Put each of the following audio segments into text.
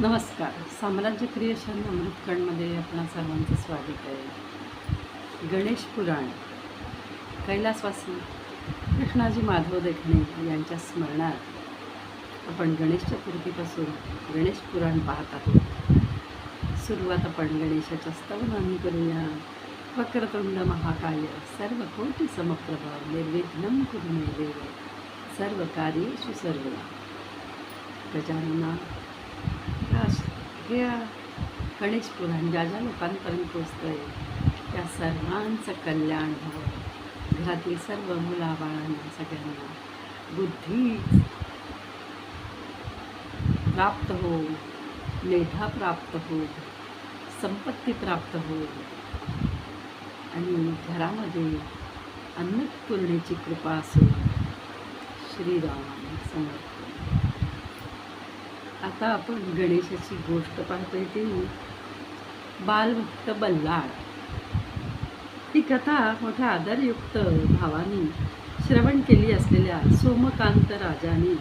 नमस्कार. साम्राज्य क्रिएशन अमृतखंडमध्ये आपणा सर्वांचं स्वागत आहे. गणेश पुराण. कैलासवासी कृष्णाजी माधव देखणे यांच्या स्मरणात आपण गणेश चतुर्थीपासून गणेश पुराण पाहत आहोत. सुरुवात आपण गणेशाच्या स्तवनाने करूया. वक्रतुंड महाकाय सर्व कोटी समप्रभा निर्विघ्नं करून देव. सर्व कार्येषु सर्वदा. गजानना सगळ्या गणेश पुराण ज्या ज्या लोकांपर्यंत पोचतं आहे त्या सर्वांचं कल्याण व्हावं. घरातील सर्व मुलाबाळांना सगळ्यांना बुद्धी प्राप्त हो मेधा प्राप्त हो संपत्ती प्राप्त हो आणि घरामध्ये अन्नपूर्णेची कृपा असो श्रीराम समर्थ आता आपण गणेशाची गोष्ट पाहतोय ती. बालभक्त बल्लाळ. ही कथा मोठ्या आदरयुक्त भावानी श्रवण केली असलेल्या सोमकांत राजाने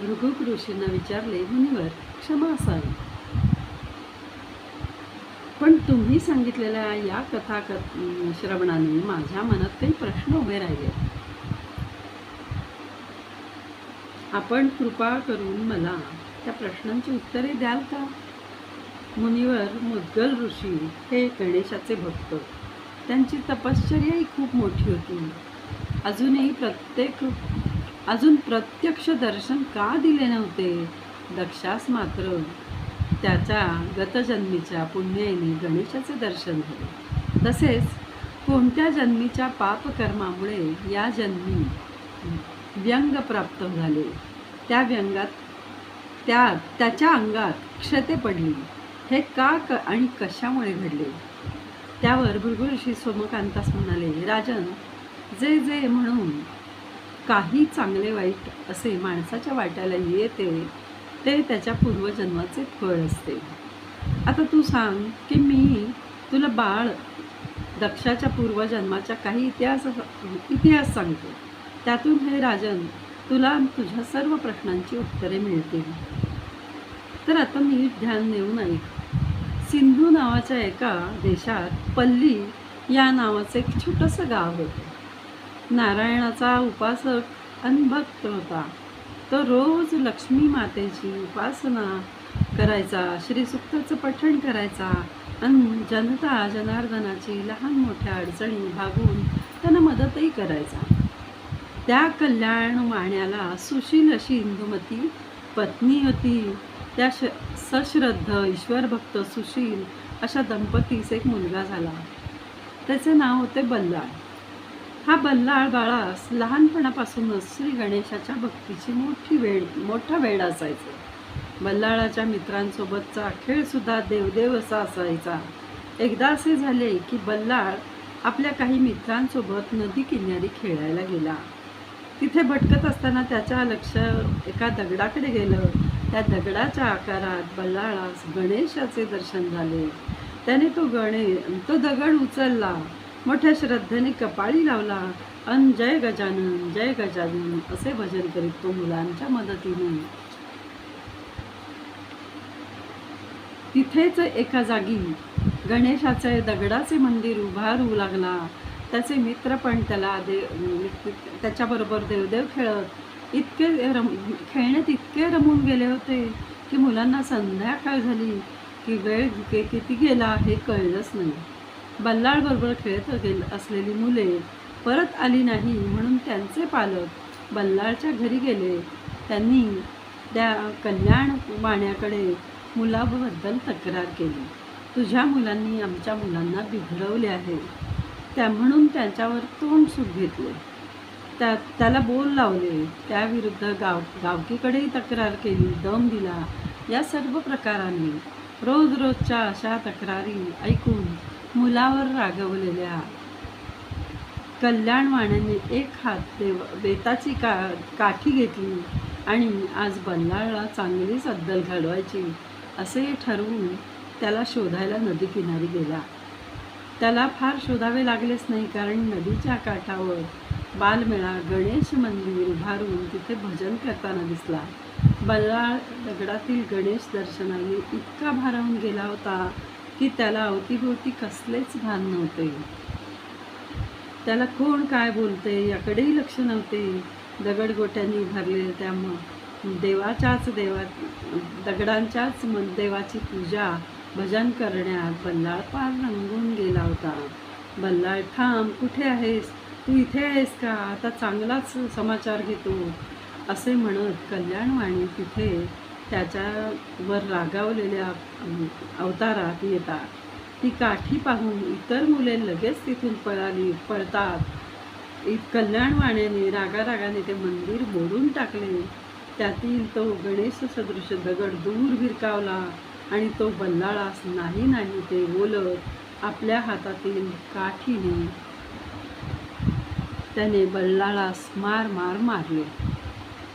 भृगुक ऋषींना विचारले मुनिवर क्षमा असावी पण तुम्ही सांगितलेल्या या कथा श्रवणाने माझ्या मनात काही प्रश्न उभे राहिले. आपण कृपा करून मला त्या प्रश्नांची उत्तरे द्याल का? मुनिवर मुद्गल ऋषी हे गणेशाचे भक्त. त्यांची तपश्चर्याही खूप मोठी होती. अजूनही प्रत्येक अजून प्रत्यक्ष दर्शन का दिले नव्हते? दक्षास मात्र त्याच्या गतजन्मीच्या पुण्याने गणेशाचे दर्शन झाले. तसेच कोणत्या जन्मीच्या पापकर्मामुळे या जन्मी व्यंग प्राप्त झाले? त्या व्यंगात त्या त्याच्या अंगात क्षते पडली. हे का क आणि कशामुळे घडले? त्यावर भृगुऋषी सोमकांतास म्हणाले राजन जे जे म्हणून काही चांगले वाईट असे माणसाच्या वाट्याला येते ते त्याच्या पूर्वजन्माचे फळ असते. आता तू सांग की मी तुला बाळ दक्षाच्या पूर्वजन्माच्या काही इतिहास इतिहास सांगतो. त्यातून हे राजन तुला तुझ्या सर्व प्रश्नांची उत्तरे मिळतील. तर आता मी ध्यान देऊन ऐक. सिंधू नावाच्या एका देशात पल्ली या नावाचं एक छोटंसं गाव होतं. नारायणाचा उपासक आणि भक्त होता. तो रोज लक्ष्मी मातेची उपासना करायचा श्रीसुक्ताचं पठण करायचा आणि जनता जनार्दनाची लहान मोठ्या अडचणी भागून त्यांना मदतही करायचा. त्या कल्याण माण्याला सुशील अशी इंदुमती पत्नी होती. त्या श सश्रद्ध ईश्वरभक्त सुशील अशा दंपतीस एक मुलगा झाला. त्याचे नाव होते बल्लाळ. हा बल्लाळ बाळास लहानपणापासूनच श्री गणेशाच्या भक्तीची मोठी वेळ मोठा वेळ असायचा. बल्लाळाच्या मित्रांसोबतचा खेळसुद्धा देवदेव असा असायचा. एकदा असे झाले की बल्लाळ आपल्या काही मित्रांसोबत नदी किनारी खेळायला गेला. तिथे भटकत असताना त्याच्या लक्ष एका दगडाकडे गेलं. त्या दगडाच्या आकारात बल्लाळास गणेशाचे दर्शन झाले. त्याने तो गणे तो दगड उचलला. मोठ्या श्रद्धेने कपाळी लावला. अन जय गजानन जय गजानन असे भजन करीत तो मुलांच्या मदतीने. तिथेच एका जागी गणेशाचे दगडाचे मंदिर उभारू लागला. त्याचे मित्र पण त्याला दे त्याच्याबरोबर देवदेव खेळत इतके रम खेळण्यात इतके रमून गेले होते की मुलांना संध्याकाळ झाली की वेळ के किती गेला हे कळलंच नाही. बल्लाळबरोबर खेळत गेल असलेली मुले परत आली नाही म्हणून त्यांचे पालक बल्लाळच्या घरी गेले. त्यांनी त्या कल्याण वाण्याकडे मुलाबद्दल तक्रार केली. तुझ्या मुलांनी आमच्या मुलांना बिघडवले आहे. त्या म्हणून त्यांच्यावर तोंड सूट घेतले त्या त्याला बोल लावले. त्याविरुद्ध गाव गावकीकडेही तक्रार केली दम दिला. या सर्व प्रकाराने रोज रोजच्या अशा तक्रारी ऐकून मुलावर रागवलेल्या कल्याणवाण्याने एक हात देव बेताची का काठी घेतली आणि आज बल्लाळला चांगलीच अद्दल घडवायची असे ठरवून त्याला शोधायला नदी किनारी गेला. त्याला फार शोधावे लागलेच नाही कारण नदीच्या काठावर बालमेळा गणेश मंदिर उभारून तिथे भजन करताना दिसला. बल्लाळ दगडातील गणेश दर्शनाने इतका भारावून गेला होता की त्याला अवतीभोवती कसलेच भान नव्हते. त्याला कोण काय बोलते याकडेही लक्ष नव्हते. दगडगोट्यांनी भरलेल्या त्या देवाच्याच देवा दगडांच्याच मन देवाची पूजा भजन करण्यात बल्लाळ पार रंगून गेला होता. बल्लाळ थांब कुठे आहेस? तू इथे आहेस का? आता चांगलाच समाचार घेतो. असे म्हणत कल्याणवाणी तिथे त्याच्यावर रागावलेल्या अवतारात येतात. ती काठी पाहून इतर मुले लगेच तिथून पळाली पळतात. कल्याणवाण्याने रागारागाने ते मंदिर मोडून टाकले. त्यातील तो गणेश सदृश दगड दूर भिरकावला. आणि तो बल्लाळास नाही नाही ते बोलत आपल्या हातातील काठीने. त्याने बल्लाळास मार मार मारले.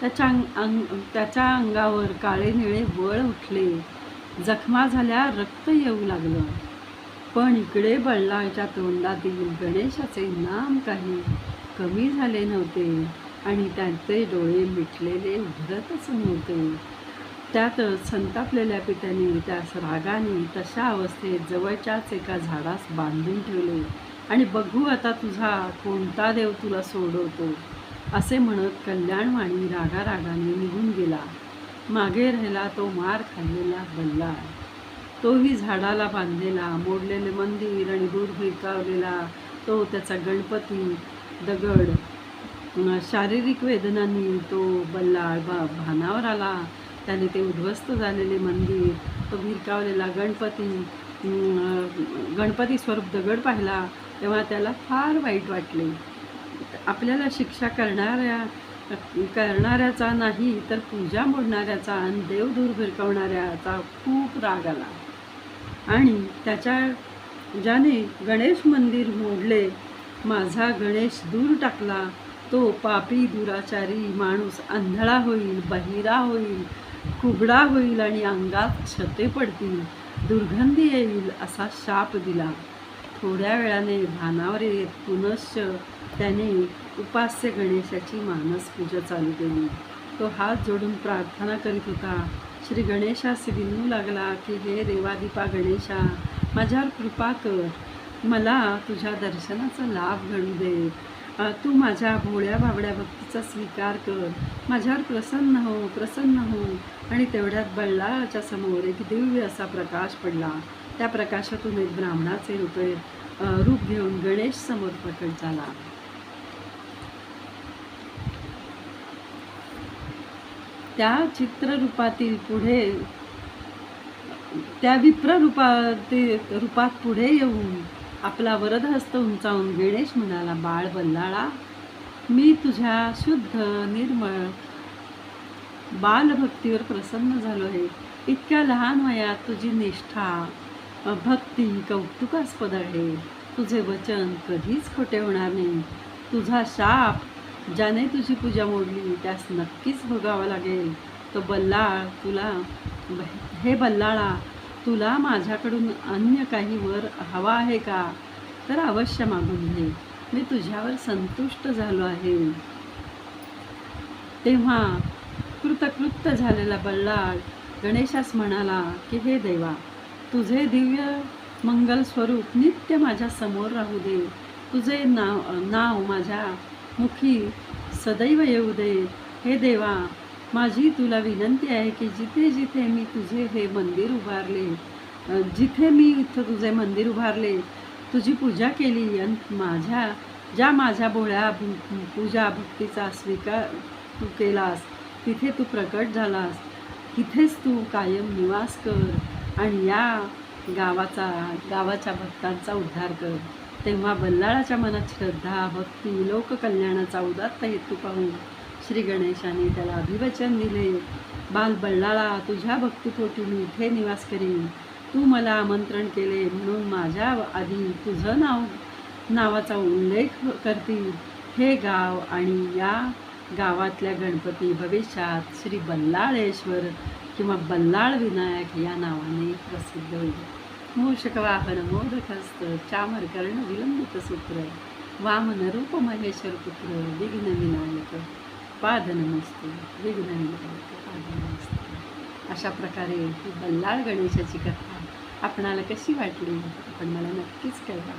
त्याच्या अंग अंग त्याच्या अंगावर काळे निळे बळ उठले. जखमा झाल्या रक्त येऊ लागलं. पण इकडे बल्लाळच्या तोंडातील गणेशाचे नाम काही कमी झाले नव्हते आणि त्यांचे डोळे मिटलेले उघडतच नव्हते. त्यातच संतापलेल्या पित्याने त्यास रागाने तशा अवस्थेत जवळच्याच एका झाडास बांधून ठेवले. आणि बघू आता तुझा कोणता देव तुला सोडवतो असे म्हणत कल्याणवाणी रागारागाने निघून गेला. मागे राहिला तो मार खाल्लेला बल्ला. तोही झाडाला बांधलेला मोडलेले मंदिर आणि दूर भिरकावलेला तो त्याचा गणपती दगड शारीरिक वेदनांनी तो बल्लाळ बा भानावर आला. त्याने ते उद्ध्वस्त झालेले मंदिर तो भिरकावलेला गणपती गणपती स्वरूप दगड पाहिला तेव्हा त्याला फार वाईट वाटले. आपल्याला शिक्षा करणाऱ्या करणाऱ्याचा नाही तर पूजा मोडणाऱ्याचा आणि देव दूर भिरकवणाऱ्याचा खूप राग आला. आणि त्याच्या ज्याने गणेश मंदिर मोडले माझा गणेश दूर टाकला तो पापी दुराचारी माणूस आंधळा होईल बहिरा होईल कुबडा होईल आणि अंगात छते पडतील. दुर्गंधी येईल असा शाप दिला. थोड्या वेळाने भानावर येत पुनश्च त्याने उपास्य गणेशाची मानस पूजा चालू केली. तो हात जोडून प्रार्थना करीत होता. श्री गणेशास विनू लागला की हे देवादीपा गणेशा माझ्यावर कृपा कर. मला तुझ्या दर्शनाचा लाभ घडू दे. तू माझ्या भोळ्या भावड्या भक्तीचा स्वीकार कर. माझ्यावर प्रसन्न हो प्रसन्न हो. आणि तेवढ्यात बल्लाळाच्या समोर एक दिव्य असा प्रकाश पडला. त्या प्रकाशातून एक ब्राह्मणाचे रूपे रूप घेऊन गणेश समोर प्रकट झाला. त्या चित्ररूपातील पुढे त्या विप्र रूपा ते रूपात पुढे येऊन आपला वरदहस्त उंचावून गणेश म्हणाला बाळ बल्लाळा मी तुझ्या शुद्ध निर्मळ बालभक्तीवर प्रसन्न झालो आहे. इतक्या लहान वयात तुझी निष्ठा भक्ती कौतुकास्पद आहे. तुझे वचन कधीच खोटे होणार नाही. तुझा शाप ज्याने तुझी पूजा मोडली त्यास नक्कीच भोगावा लागेल. तो बल्लाळ तुला हे बल्लाळा तुला माझ्याकडून अन्य काही वर हवा आहे का? तर अवश्य मागून घे. मी तुझ्यावर संतुष्ट झालो आहे. तेव्हा कृतकृत्य झालेला बल्लाळ गणेशास म्हणाला की हे देवा तुझे दिव्य मंगल स्वरूप नित्य माझ्यासमोर राहू दे. तुझे नाव नाव माझ्या मुखी सदैव येऊ दे. हे देवा माझी तुला विनंती आहे की जिथे जिथे मी तुझे हे मंदिर उभारले जिथे मी इथं तुझे मंदिर उभारले तुझी पूजा केली आणि माझ्या ज्या माझ्या भोळ्या पूजा भक्तीचा स्वीकार तू केलास तिथे तू प्रकट झालास तिथेच तू कायम निवास कर आणि या गावाचा गावाच्या भक्तांचा उद्धार कर. तेव्हा बल्लाळाच्या मनात श्रद्धा भक्ती लोककल्याणाचा उदात्त हेतू पाहून श्री गणेशाने त्याला अभिवचन दिले. बाल बल्लाळा तुझ्या भक्तीपोटी मी इथे निवास करीन. तू मला आमंत्रण केले म्हणून माझ्या आधी तुझं नाव नावाचा उल्लेख करतील. हे गाव आणि या गावातल्या गणपती भविष्यात श्री बल्लाळेश्वर किंवा बल्लाळ विनायक या नावाने प्रसिद्ध होईल. मूषकवाहन मोदकस्त चामरकर्ण विलंबित सूत्र वामन रूप महेश्वर पुत्र विघ्न विनायक. पादनमस्ते विघ्नहर्ते पादनमस्ते अशा प्रकारे ही बल्लाळ गणेशाची कथा आपणाला कशी वाटली? आपण मला नक्कीच कळवा.